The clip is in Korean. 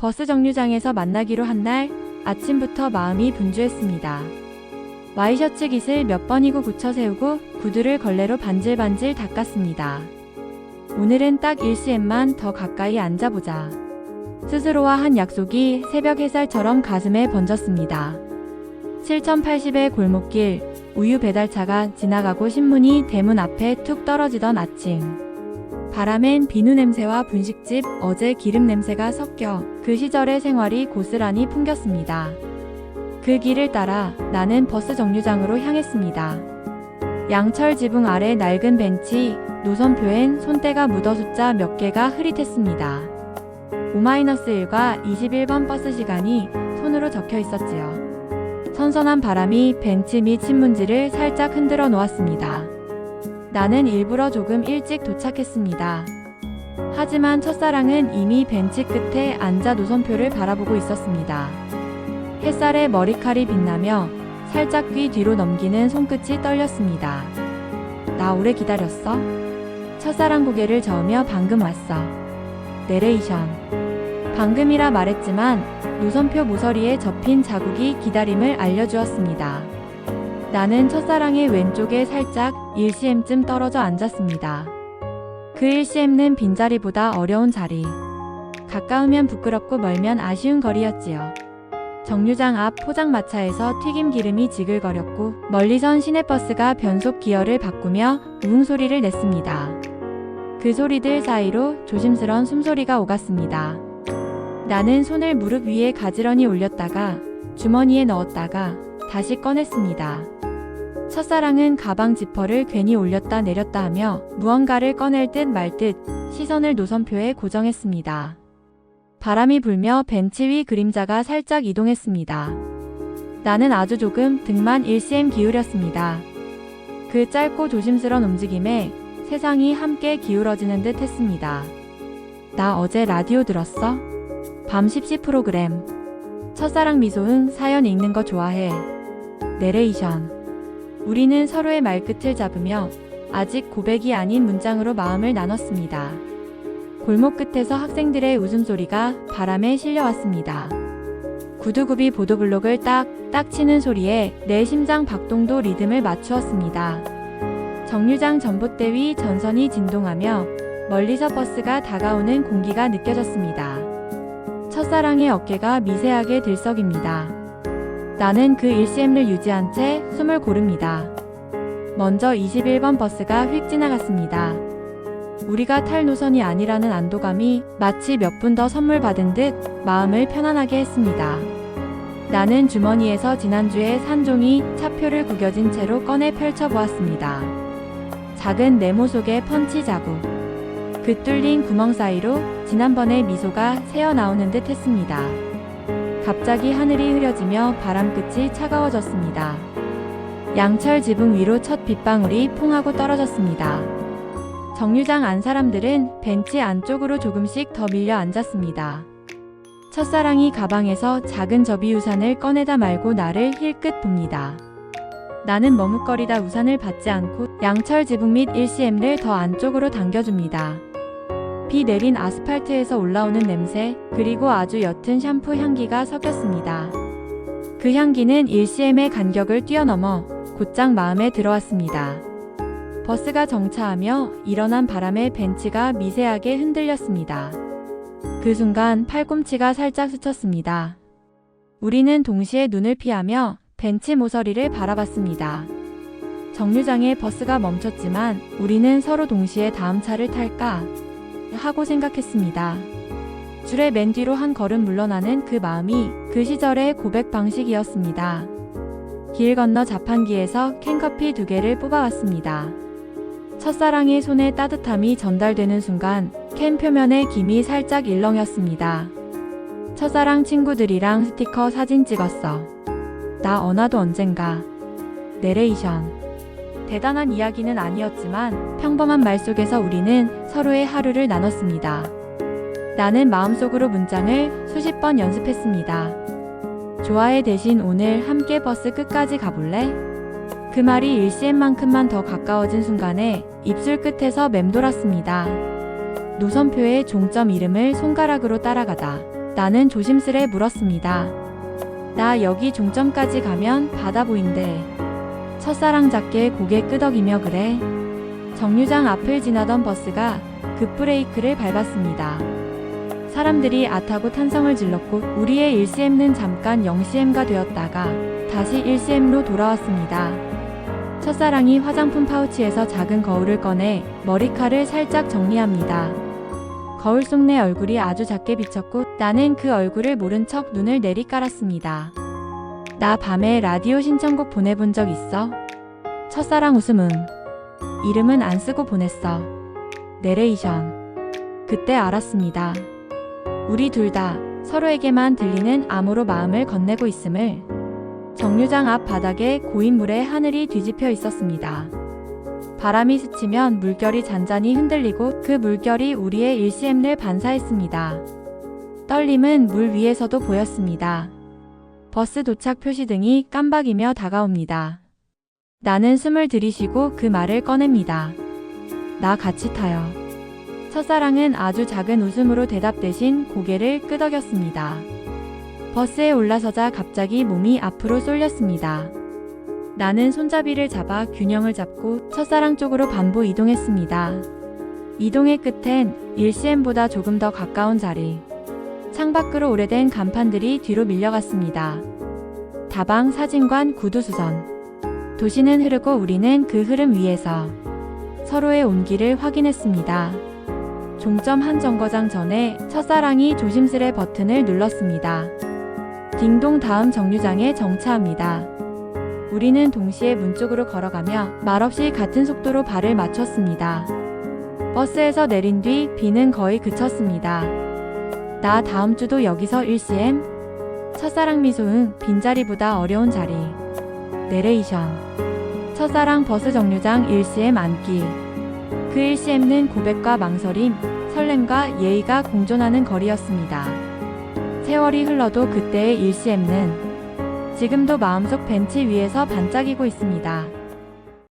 버스 정류장에서 만나기로 한 날 아침부터 마음이 분주했습니다. 와이셔츠 깃을 몇 번이고 굳혀 세우고 구두를 걸레로 반질반질 닦았습니다. 오늘은 딱 1cm만 더 가까이 앉아보자. 스스로와 한 약속이 새벽 햇살처럼 가슴에 번졌습니다. 7080의 골목길, 우유 배달차가 지나가고 신문이 대문 앞에 툭 떨어지던 아침. 바람엔 비누 냄새와 분식집 어제 기름 냄새가 섞여 그 시절의 생활이 고스란히 풍겼습니다. 그 길을 따라 나는 버스 정류장으로 향했습니다. 양철 지붕 아래 낡은 벤치, 노선표엔 손때가 묻어 숫자 몇 개가 흐릿했습니다. 5-1과 21번 버스 시간이 손으로 적혀 있었지요. 선선한 바람이 벤치 및 신문지를 살짝 흔들어 놓았습니다. 나는 일부러 조금 일찍 도착했습니다. 하지만 첫사랑은 이미 벤치 끝에 앉아 노선표를 바라보고 있었습니다. 햇살에 머리칼이 빛나며 살짝 귀 뒤로 넘기는 손끝이 떨렸습니다. 나 오래 기다렸어? 첫사랑 고개를 저으며 방금 왔어. 내레이션. 방금이라 말했지만 노선표 모서리에 접힌 자국이 기다림을 알려주었습니다. 나는 첫사랑의 왼쪽에 살짝 1cm쯤 떨어져 앉았습니다. 그 1cm는 빈자리보다 어려운 자리. 가까우면 부끄럽고 멀면 아쉬운 거리였지요. 정류장 앞 포장마차에서 튀김 기름이 지글거렸고 멀리선 시내버스가 변속 기어를 바꾸며 우웅 소리를 냈습니다. 그 소리들 사이로 조심스런 숨소리가 오갔습니다. 나는 손을 무릎 위에 가지런히 올렸다가 주머니에 넣었다가 다시 꺼냈습니다. 첫사랑은 가방 지퍼를 괜히 올렸다 내렸다 하며 무언가를 꺼낼 듯 말 듯 시선을 노선표에 고정했습니다. 바람이 불며 벤치 위 그림자가 살짝 이동했습니다. 나는 아주 조금 등만 1cm 기울였습니다. 그 짧고 조심스런 움직임에 세상이 함께 기울어지는 듯 했습니다. 나 어제 라디오 들었어? 밤 10시 프로그램. 첫사랑 미소은 사연 읽는 거 좋아해. 내레이션. 우리는 서로의 말끝을 잡으며 아직 고백이 아닌 문장으로 마음을 나눴습니다. 골목 끝에서 학생들의 웃음소리가 바람에 실려왔습니다. 구두굽이 보도블록을 딱, 딱 치는 소리에 내 심장 박동도 리듬을 맞추었습니다. 정류장 전봇대 위 전선이 진동하며 멀리서 버스가 다가오는 공기가 느껴졌습니다. 첫사랑의 어깨가 미세하게 들썩입니다. 나는 그 1cm를 유지한 채 숨을 고릅니다. 먼저 21번 버스가 휙 지나갔습니다. 우리가 탈 노선이 아니라는 안도감이 마치 몇 분 더 선물 받은 듯 마음을 편안하게 했습니다. 나는 주머니에서 지난주에 산 종이 차표를 구겨진 채로 꺼내 펼쳐보았습니다. 작은 네모 속의 펀치 자국. 그 뚫린 구멍 사이로 지난번의 미소가 새어나오는 듯 했습니다. 갑자기 하늘이 흐려지며 바람끝이 차가워졌습니다. 양철 지붕 위로 첫 빗방울이 퐁하고 떨어졌습니다. 정류장 안 사람들은 벤치 안쪽으로 조금씩 더 밀려 앉았습니다. 첫사랑이 가방에서 작은 접이 우산을 꺼내다 말고 나를 힐끗 봅니다. 나는 머뭇거리다 우산을 받지 않고 양철 지붕 및 1cm를 더 안쪽으로 당겨줍니다. 비 내린 아스팔트에서 올라오는 냄새, 그리고 아주 옅은 샴푸 향기가 섞였습니다. 그 향기는 1cm의 간격을 뛰어넘어 곧장 마음에 들어왔습니다. 버스가 정차하며 일어난 바람에 벤치가 미세하게 흔들렸습니다. 그 순간 팔꿈치가 살짝 스쳤습니다. 우리는 동시에 눈을 피하며 벤치 모서리를 바라봤습니다. 정류장에 버스가 멈췄지만 우리는 서로 동시에 다음 차를 탈까 하고 생각했습니다. 줄의 맨 뒤로 한 걸음 물러나는 그 마음이 그 시절의 고백 방식이었습니다. 길 건너 자판기에서 캔커피 두 개를 뽑아왔습니다. 첫사랑의 손에 따뜻함이 전달되는 순간 캔 표면의 김이 살짝 일렁였습니다. 첫사랑 친구들이랑 스티커 사진 찍었어. 나 언아도 언젠가. 내레이션. 대단한 이야기는 아니었지만 평범한 말 속에서 우리는 서로의 하루를 나눴습니다. 나는 마음속으로 문장을 수십 번 연습했습니다. 좋아해 대신 오늘 함께 버스 끝까지 가볼래? 그 말이 1cm만큼만 더 가까워진 순간에 입술 끝에서 맴돌았습니다. 노선표의 종점 이름을 손가락으로 따라가다. 나는 조심스레 물었습니다. 나 여기 종점까지 가면 바다 보인대. 첫사랑 잡게 고개 끄덕이며 그래. 정류장 앞을 지나던 버스가 급브레이크를 밟았습니다. 사람들이 아타고 탄성을 질렀고 우리의 1CM는 잠깐 0CM가 되었다가 다시 1CM로 돌아왔습니다. 첫사랑이 화장품 파우치에서 작은 거울을 꺼내 머리카락을 살짝 정리합니다. 거울 속 내 얼굴이 아주 작게 비쳤고 나는 그 얼굴을 모른 척 눈을 내리깔았습니다. 나 밤에 라디오 신청곡 보내본 적 있어? 첫사랑 웃음은 이름은 안 쓰고 보냈어. 내레이션. 그때 알았습니다. 우리 둘 다 서로에게만 들리는 암호로 마음을 건네고 있음을 정류장 앞 바닥에 고인 물에 하늘이 뒤집혀 있었습니다. 바람이 스치면 물결이 잔잔히 흔들리고 그 물결이 우리의 일시엠을 반사했습니다. 떨림은 물 위에서도 보였습니다. 버스 도착 표시 등이 깜박이며 다가옵니다. 나는 숨을 들이쉬고 그 말을 꺼냅니다. 나 같이 타요. 첫사랑은 아주 작은 웃음으로 대답 대신 고개를 끄덕였습니다. 버스에 올라서자 갑자기 몸이 앞으로 쏠렸습니다. 나는 손잡이를 잡아 균형을 잡고 첫사랑 쪽으로 반보 이동했습니다. 이동의 끝엔 1CM보다 조금 더 가까운 자리. 창밖으로 오래된 간판들이 뒤로 밀려갔습니다. 다방 사진관 구두수선. 도시는 흐르고 우리는 그 흐름 위에서 서로의 온기를 확인했습니다. 종점 한 정거장 전에 첫사랑이 조심스레 버튼을 눌렀습니다. 딩동 다음 정류장에 정차합니다. 우리는 동시에 문 쪽으로 걸어가며 말없이 같은 속도로 발을 맞췄습니다. 버스에서 내린 뒤 비는 거의 그쳤습니다. 나 다음 주도 여기서 1CM? 첫사랑 미소응 빈자리보다 어려운 자리. 내레이션. 첫사랑 버스 정류장 1CM 앉기. 그 1CM는 고백과 망설임, 설렘과 예의가 공존하는 거리였습니다. 세월이 흘러도 그때의 1CM는 지금도 마음속 벤치 위에서 반짝이고 있습니다.